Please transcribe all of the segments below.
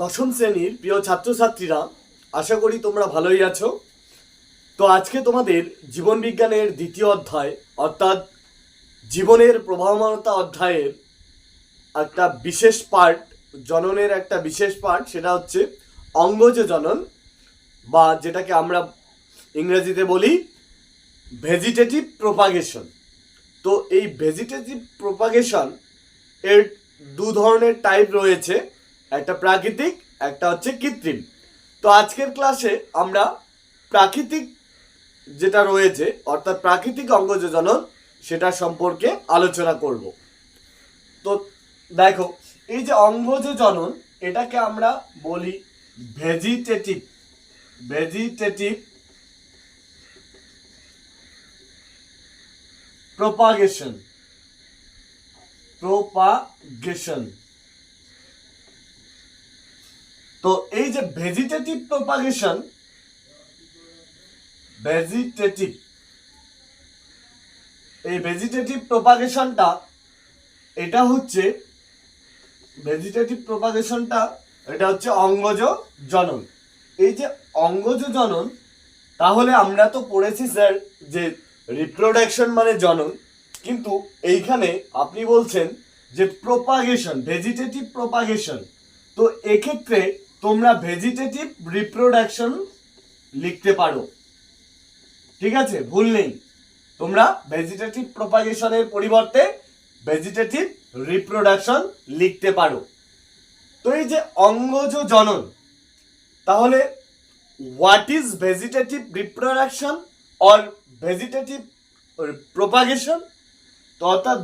দশম শ্রেণির প্রিয় ছাত্রছাত্রীরা, আশা করি তোমরা ভালোই আছো। তো আজকে তোমাদের জীবন বিজ্ঞানের দ্বিতীয় অধ্যায়, অর্থাৎ জীবনের প্রভাবময়তা অধ্যায়ের একটা বিশেষ পার্ট জননের একটা বিশেষ পার্ট সেটা হচ্ছে অঙ্গজ জনন বা যেটাকে আমরা ইংরেজিতে বলি ভেজিটেটিভ প্রোপাগেশন তো এই ভেজিটেটিভ প্রোপাগেশন এর দু ধরনের টাইপ রয়েছে। একটা প্রাকৃতিক, একটা হচ্ছে কৃত্রিম। তো আজকের ক্লাসে আমরা প্রাকৃতিক যেটা রয়েছে, অর্থাৎ প্রাকৃতিক অঙ্গ জনন সেটা সম্পর্কে আলোচনা করব। তো দেখো, এই যে অঙ্গজ জনন এটাকে আমরা বলি ভেজিটেটিভ। Vegetative propagation. প্রপাগেশন। তো এই যে ভেজিটেটিভ প্রপাগেশন ভেজিটেটিভ এই ভেজিটেটিভ প্রপাগেশনটা এটা হচ্ছে ভেজিটেটিভ প্রপাগেশনটা এটা হচ্ছে অঙ্গজ জনন। এই যে অঙ্গজ জনন, তাহলে আমরা তো পড়েছি স্যার যে রিপ্রোডাকশন মানে জনন, কিন্তু এইখানে আপনি বলছেন যে প্রপাগেশন ভেজিটেটিভ প্রপাগেশন তো এক্ষেত্রে তোমরা ভেজিটেটিভ রিপ্রোডাকশন লিখতে পারো। ঠিক আছে? ভুল নেই। তোমরা ভেজিটেটিভ প্রপাগেশনের পরিবর্তে ভেজিটেটিভ রিপ্রোডাকশন লিখতে পারো। তো এই যে অঙ্গজ জনন, তাহলে what is vegetative reproduction or vegetative propagation তো অর্থাৎ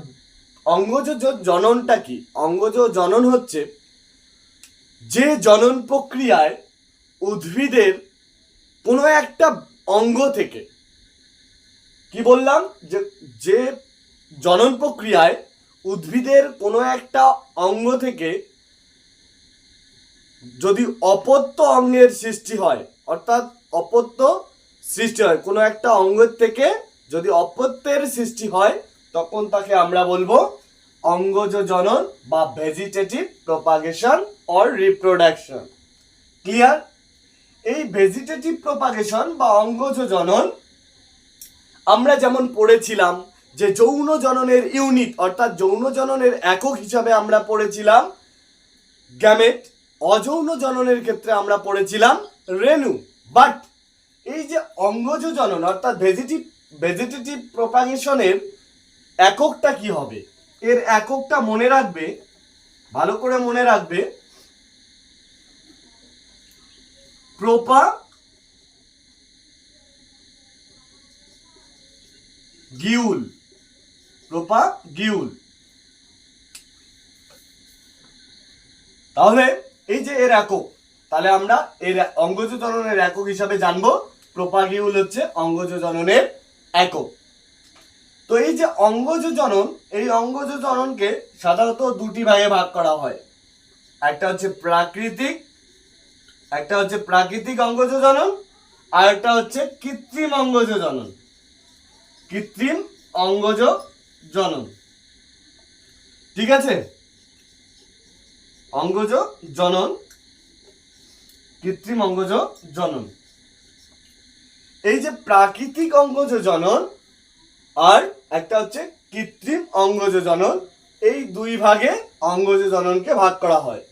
অঙ্গজ জননটা কি? অঙ্গজ জনন হচ্ছে যে জনন প্রক্রিয়ায় উদ্ভিদের কোনো একটা অঙ্গ থেকে, কি বললাম? যে যে জনন প্রক্রিয়ায় উদ্ভিদের কোনো একটা অঙ্গ থেকে যদি অপত্য অঙ্গের সৃষ্টি হয়, অর্থাৎ অপত্য সৃষ্টি হয়, কোনো একটা অঙ্গের থেকে যদি অপত্যের সৃষ্টি হয়, তখন তাকে আমরা বলব অঙ্গজ জনন বা vegetative propagation or reproduction clear এই ভেজিটেটিভ প্রপাগেশন বা অঙ্গজ জনন, আমরা যেমন পড়েছিলাম যে যৌন জননের ইউনিট অর্থাৎ যৌন জননের একক হিসাবে আমরা পড়েছিলাম গ্যামেট অযৌন জননের ক্ষেত্রে আমরা পড়েছিলাম রেণু। বাট এই যে অঙ্গজ জনন, অর্থাৎ ভেজিটিভ ভেজিটেটিভ প্রপাগেশনের এককটা কি হবে? এর এককটা মনে রাখবে, ভালো করে মনে রাখবে প্রপা গিউল। প্রপা গিউল। তাহলে এই যে এর একক, তাহলে আমরা এর অঙ্গজ জননের একক হিসাবে জানব। প্রোপাগিউল হচ্ছে অঙ্গজ জননের একক। তো এই যে অঙ্গজ জনন, এই অঙ্গজ জননকে সাধারণত দুটি ভাগে ভাগ করা হয়। একটা হচ্ছে প্রাকৃতিক একটা হচ্ছে প্রাকৃতিক অঙ্গজ জনন আর একটা হচ্ছে কৃত্রিম অঙ্গজ জনন কৃত্রিম অঙ্গজ জনন ঠিক আছে? অঙ্গজ জনন কৃত্রিম অঙ্গজ জনন এই যে প্রাকৃতিক অঙ্গজ জনন আর একটা হচ্ছে কৃত্রিম অঙ্গজ জনন এই দুই ভাগে অঙ্গজ জননকে ভাগ করা হয়।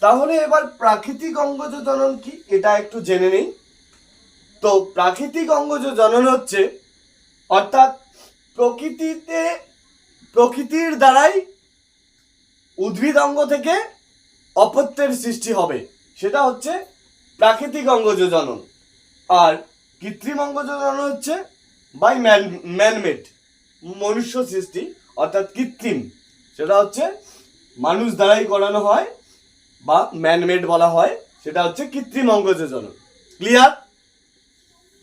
তাহলে এবার প্রাকৃতিক অঙ্গজ জনন কি? এটা একটু জেনে নেই। তো প্রাকৃতিক অঙ্গজ জনন হচ্ছে, অর্থাৎ প্রকৃতিতে, প্রকৃতির দ্বারাই উদ্ভিদ অঙ্গ থেকে অপত্যের সৃষ্টি হবে। সেটা হচ্ছে প্রাকৃতিক অঙ্গজ জনন। আর কৃত্রিম অঙ্গজ জনন হচ্ছে বাই ম্যান ম্যানমেড মনুষ্য সৃষ্টি, অর্থাৎ কৃত্রিম। সেটা হচ্ছে মানুষ দ্বারাই করানো হয়। বা ম্যানমেড বলা হয়, সেটা হচ্ছে কৃত্রিম অঙ্গজ জনন ক্লিয়ার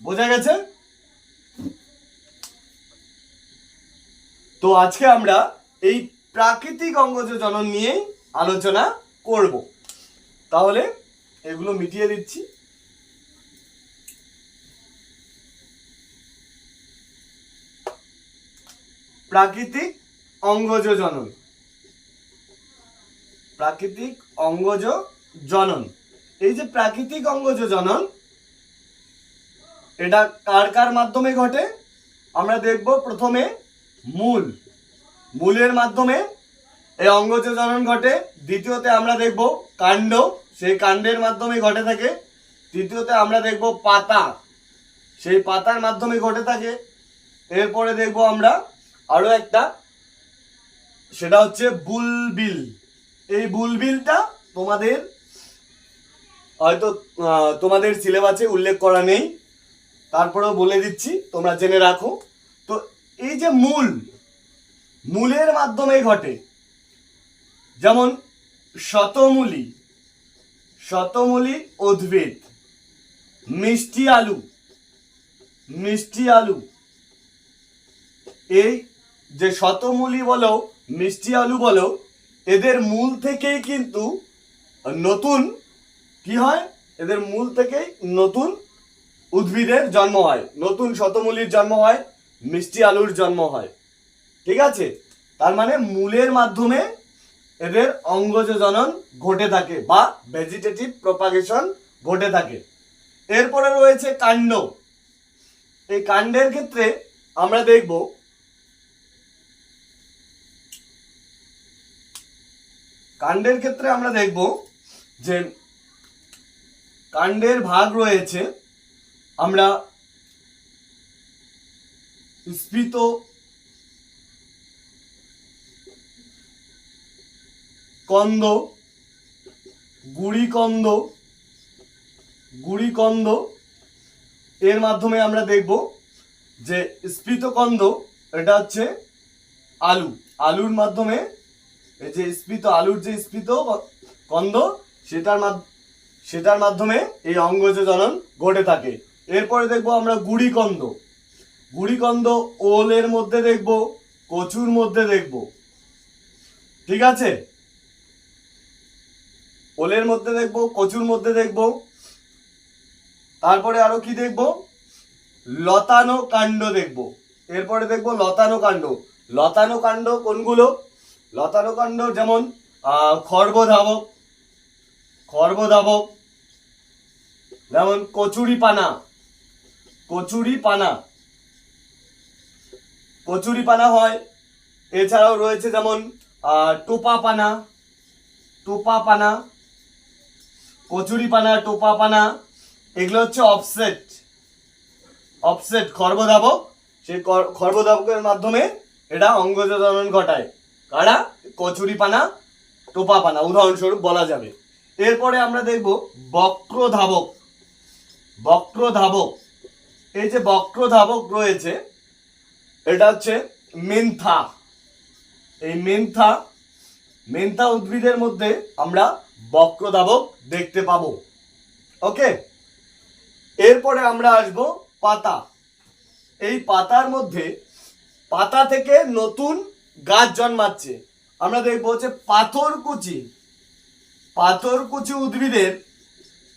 বোঝা গেছে? তো আজকে আমরা এই প্রাকৃতিক অঙ্গজ জনন নিয়েই আলোচনা করব। তাহলে এগুলো মিটিয়ে দিচ্ছি। প্রাকৃতিক অঙ্গজ জনন প্রাকৃতিক অঙ্গজ জনন। এই যে প্রাকৃতিক অঙ্গজ জনন, এটা কার কার মাধ্যমে ঘটে? আমরা দেখব প্রথমে মূল। মূলের মাধ্যমে এই অঙ্গজ জনন ঘটে। দ্বিতীয়তে আমরা দেখব কাণ্ড। সেই কাণ্ডের মাধ্যমে ঘটে থাকে। তৃতীয়তে আমরা দেখব পাতা। সেই পাতার মাধ্যমে ঘটে থাকে। এরপরে দেখব আমরা আরও একটা, সেটা হচ্ছে বুলবিল। এই বুলবিলটা তোমাদের হয়তো তোমাদের সিলেবাসে উল্লেখ করা নেই। তারপরেও বলে দিচ্ছি, তোমরা জেনে রাখো। তো এই যে মূল, মূলের মাধ্যমে ঘটে। যেমন, শতমূলী শতমূলী উদ্ভিদ, মিষ্টি আলু মিষ্টি আলু। এই যে শতমূলী বলো, মিষ্টি আলু বলো এদের মূল থেকেই কিন্তু নতুন কি হয়? এদের মূল থেকেই নতুন উদ্ভিদের জন্ম হয়। নতুন শতমূলির জন্ম হয়, মিষ্টি আলুর জন্ম হয়। ঠিক আছে? তার মানে মূলের মাধ্যমে এদের অঙ্গজ জনন ঘটে থাকে বা ভেজিটেটিভ প্রপাগেশন ঘটে থাকে। এরপরে রয়েছে কাণ্ড। এই কাণ্ডের ক্ষেত্রে আমরা দেখব কাণ্ডের ক্ষেত্রে আমরা দেখব যে কাণ্ডের ভাগ রয়েছে, আমরা স্ফীত কন্দ, গুড়িকন্দ গুড়িকন্দ, এর মাধ্যমে আমরা দেখব যে স্ফীতকন্দ এটা হচ্ছে আলু। আলুর মাধ্যমে এই যে স্ফীত, আলুর যে স্ফীত কন্দ সেটার সেটার মাধ্যমে এই অঙ্গজ জনন ঘটে থাকে। এরপরে দেখব আমরা গুড়িকন্দ গুড়িকন্দ ওলের মধ্যে দেখব, কচুর মধ্যে দেখব। ঠিক আছে? ওলের মধ্যে দেখব, কচুর মধ্যে দেখব। তারপরে আরও কি দেখব? লতানো কাণ্ড দেখব। এরপরে দেখব লতানো কাণ্ড। লতানো কাণ্ড কোনগুলো? লতানো কাণ্ড যেমন খর্বধাবক খর্বধাবক যেমন কচুরি পানা কচুরি পানা কচুরি পানা হয়। এছাড়াও রয়েছে যেমন টোপা পানা টোপা পানা কচুরি পানা টোপা পানা এগুলো হচ্ছে অফসেট। অফসেট খর্বধাবক সেই কর- খর্বধাবকের মাধ্যমে এটা অঙ্গজ ঘটায়। কারা কচুরি পানা টোপা পানা উদাহরণস্বরূপ বলা যাবে। এরপরে আমরা দেখব বক্র ধাবক এই যে বক্র ধাবক রয়েছে, এটা হচ্ছে মেন্থা। এই মেন্থা মেন্থা উদ্ভিদের মধ্যে আমরা বক্র ধাবক দেখতে পাবো। ওকে? এরপরে আমরা আসব পাতা। এই পাতার মধ্যে পাতা থেকে নতুন গাছ জন্মাচ্ছে। আমরা দেখব হচ্ছে পাথরকুচি পাথরকুচি উদ্ভিদের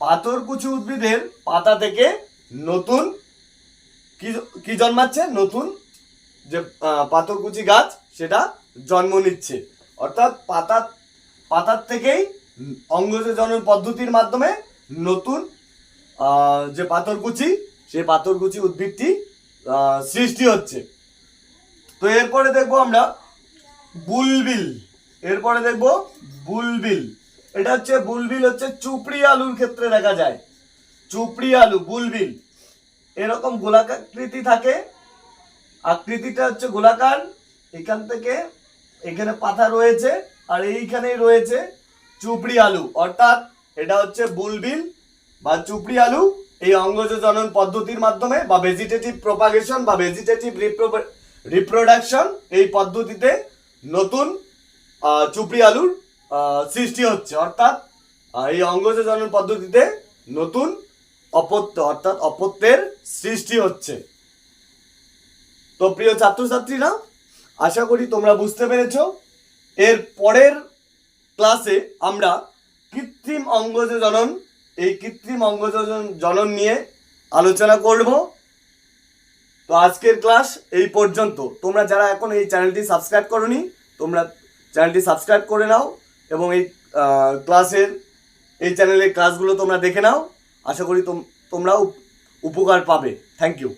পাথরকুচি উদ্ভিদের পাতা থেকে নতুন কি জন্মাচ্ছে? নতুন যে পাথরকুচি গাছ, সেটা জন্ম নিচ্ছে। অর্থাৎ পাতা, পাতার থেকেই অঙ্গজ জনন পদ্ধতির মাধ্যমে নতুন যে পাথরকুচি সেই পাথরকুচি উদ্ভিদটি সৃষ্টি হচ্ছে। তো এরপরে দেখব আমরা বুলবিল। এরপরে দেখব বুলবিল। এটা হচ্ছে, বুলবিল হচ্ছে চুপড়ি আলুর ক্ষেত্রে দেখা যায়। চুপড়ি আলু, বুলবিল। এরকম গোলাকৃতি থাকে। আকৃতিটা হচ্ছে গোলাকার। এখান থেকে এখানে পাতা রয়েছে আর এইখানেই রয়েছে চুপড়ি আলু। অর্থাৎ এটা হচ্ছে বুলবিল বা চুপড়ি আলু এই অঙ্গজ জনন পদ্ধতির মাধ্যমে বা ভেজিটেটিভ প্রপাগেশন বা ভেজিটেটিভ রিপ্রোডাকশন এই পদ্ধতিতে নতুন চুপড়ি আলুর সৃষ্টি হচ্ছে। অর্থাৎ এই অঙ্গজ জনন পদ্ধতিতে নতুন অপত্য, অর্থাৎ অপত্যের সৃষ্টি হচ্ছে। তো প্রিয় ছাত্রছাত্রীরা, আশা করি তোমরা বুঝতে পেরেছ। এর পরের ক্লাসে আমরা কৃত্রিম অঙ্গজ জনন এই কৃত্রিম অঙ্গজ জনন নিয়ে আলোচনা করব। তো আজকের ক্লাস এই পর্যন্ত। তোমরা যারা এখন এই চ্যানেলটি সাবস্ক্রাইব করনি, তোমরা চ্যানেলটি সাবস্ক্রাইব করে নাও এবং এই ক্লাসের, এই চ্যানেলের ক্লাসগুলো তোমরা দেখে নাও। আশা করি তোম- তোমরাও উপকার পাবে। Thank you